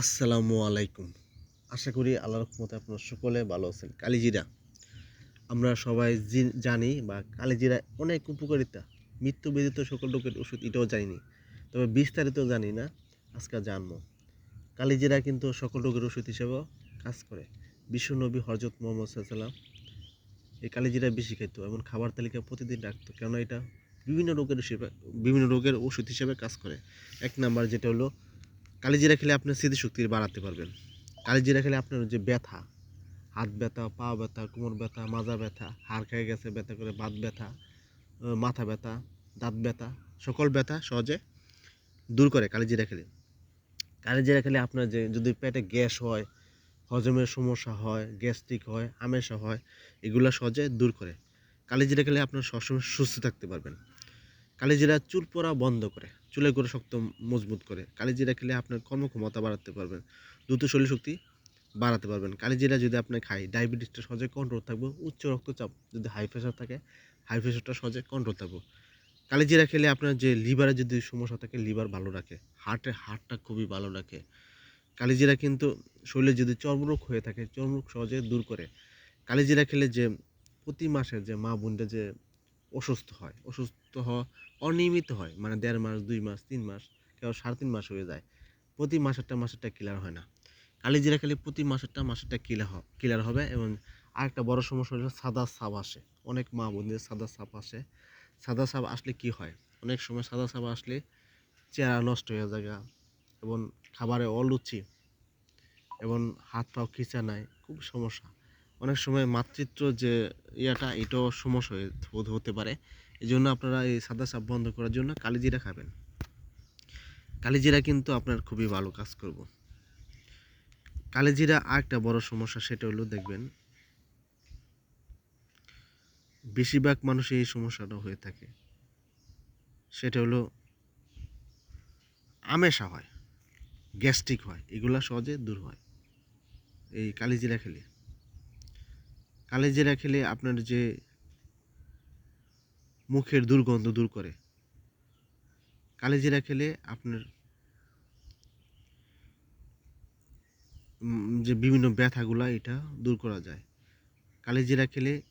আসসালামু আলাইকুম। আশা করি আল্লাহ রহমতে আপনারা সকলে ভালো আছেন। কালিজিরা, আমরা সবাই জানি বা কালিজিরা অনেক উপকারিতা। মৃত্যু ব্যতীত সকল রোগের ওষুধ এটাও জানিনি। তবে বিস্তারিত জানি না, আজকে জানব। কালিজিরা কিন্তু সকল রোগের ওষুধ হিসেবেও কাজ করে। বিশ্বনবী হরজত মোহাম্মদ সাল্লাম এই কালিজিরা বেশি খেত এবং খাবার তালিকা প্রতিদিন রাখতো। কেননা এটা বিভিন্ন রোগের বিভিন্ন রোগের ওষুধ হিসেবে কাজ করে। এক নাম্বার যেটা হলো কালিজিরা খেলে আপনার স্মৃতিশক্তি বাড়াতে পারবেন। কালিজিরা খেলে আপনার যে ব্যথা, হাত ব্যথা, পা ব্যথা, কোমর ব্যথা, মাজা ব্যথা, হাড় খেয়ে গেছে, ব্যথা করে বাত ব্যথা মাথা ব্যথা, দাঁত ব্যথা, সকল ব্যথা সহজে দূর করে কালিজিরা খেলে। কালিজিরা খেলে আপনার যে, যদি পেটে গ্যাস হয়, হজমের সমস্যা হয়, গ্যাস্ট্রিক হয়, আমেশা হয়, এগুলো সহজে দূর করে। কালিজিরা খেলে আপনার সবসময় সুস্থ থাকতে পারবেন। কালিজিরা চুল পড়া বন্ধ করে। চুলের গোড়া শক্ত মজবুত করে। কালিজিরা খেলে আপনার কর্মক্ষমতা বাড়াতে পারবেন। দ্রুত শরীর শক্তি বাড়াতে পারবেন। কালিজিরা যদি আপনি খাই ডায়াবেটিসটা সহজে কন্ট্রোল থাকবে। উচ্চ রক্তচাপ যদি হাই প্রেশার থাকে হাই প্রেশারটা সহজে কন্ট্রোল থাকবে। কালিজিরা খেলে আপনার যে লিভারে যদি সমস্যা থাকে লিভার ভালো রাখে। হার্টে হার্টটা খুবই ভালো রাখে। কালিজিরা কিন্তু শরীরে যদি চর্মরোগ হয়ে থাকে, চর্মরোগ সহজে দূর করে। কালিজিরা খেলে যে প্রতি মাসে যে মা বোনটা যে অসুস্থ হয়, অসুস্থ হওয়া অনিয়মিত হয়। মানে দেড় মাস, দুই মাস, তিন মাস, কেউ সাড়ে তিন মাস হয়ে যায়। প্রতি মাসেরটা মাসেরটা ক্লিয়ার হয় না। কালিজিরা খেলে প্রতি মাসেরটা মাসেরটা ক্লিয়ার হবে ক্লিয়ার হবে এবং আরেকটা বড় সমস্যা হলো সাদা সাপ আসে। অনেক মা বোনদের সাদা সাপ আসে। সাদা সাপ আসলে কি হয়? অনেক সময় সাদা সাপ আসলে চেহারা নষ্ট হয়ে যায় এবং খাবারে অলুচি এবং হাত পাও খিচা নাই, খুব সমস্যা। অনেক সময় মাতৃত্ব যে ইয়াটা এটাও সমস্যা হতে পারে। এই জন্য আপনারা এই সাদা সাপ বন্ধ করার জন্য কালিজিরা খাবেন। কালিজিরা কিন্তু আপনার খুবই ভালো কাজ করব। কালিজিরা আরেকটা বড় সমস্যা, সেটা হলো দেখবেন, বেশিরভাগ মানুষের এই সমস্যাটা হয়ে থাকে। সেটা হলো আমেশা হয়, গ্যাস্ট্রিক হয়, এগুলা সহজে দূর হয় এই কালিজিরা খেলে। কালিজিরা খেলে আপনার যে মুখের দুর্গন্ধ দূর করে। কালিজিরা খেলে আপনার যে বিভিন্ন ব্যথাগুলা, এটা দূর করা যায়। কালিজিরা খেলে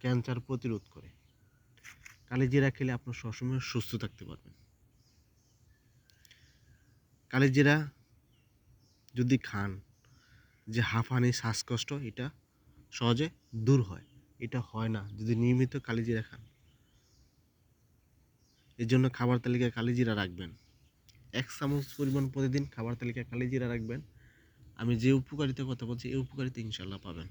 ক্যান্সার প্রতিরোধ করে। কালিজিরা খেলে আপনার সবসময় সুস্থ থাকতে পারবেন। কালিজিরা যদি খান, যে হাঁফানি শ্বাসকষ্ট, এটা সহজে দূর হয়। এটা হয় না। যদি নিয়মিত কালিজিরা খান। এর জন্য খাবার তালিকায় কালিজিরা রাখবেন। এক চামচ পরিমাণ প্রতিদিন খাবার তালিকায় কালিজিরা রাখবেন। আমি যে উপকারিতার কথা বলছি, এই উপকারিতা ইনশাল্লাহ পাবেন।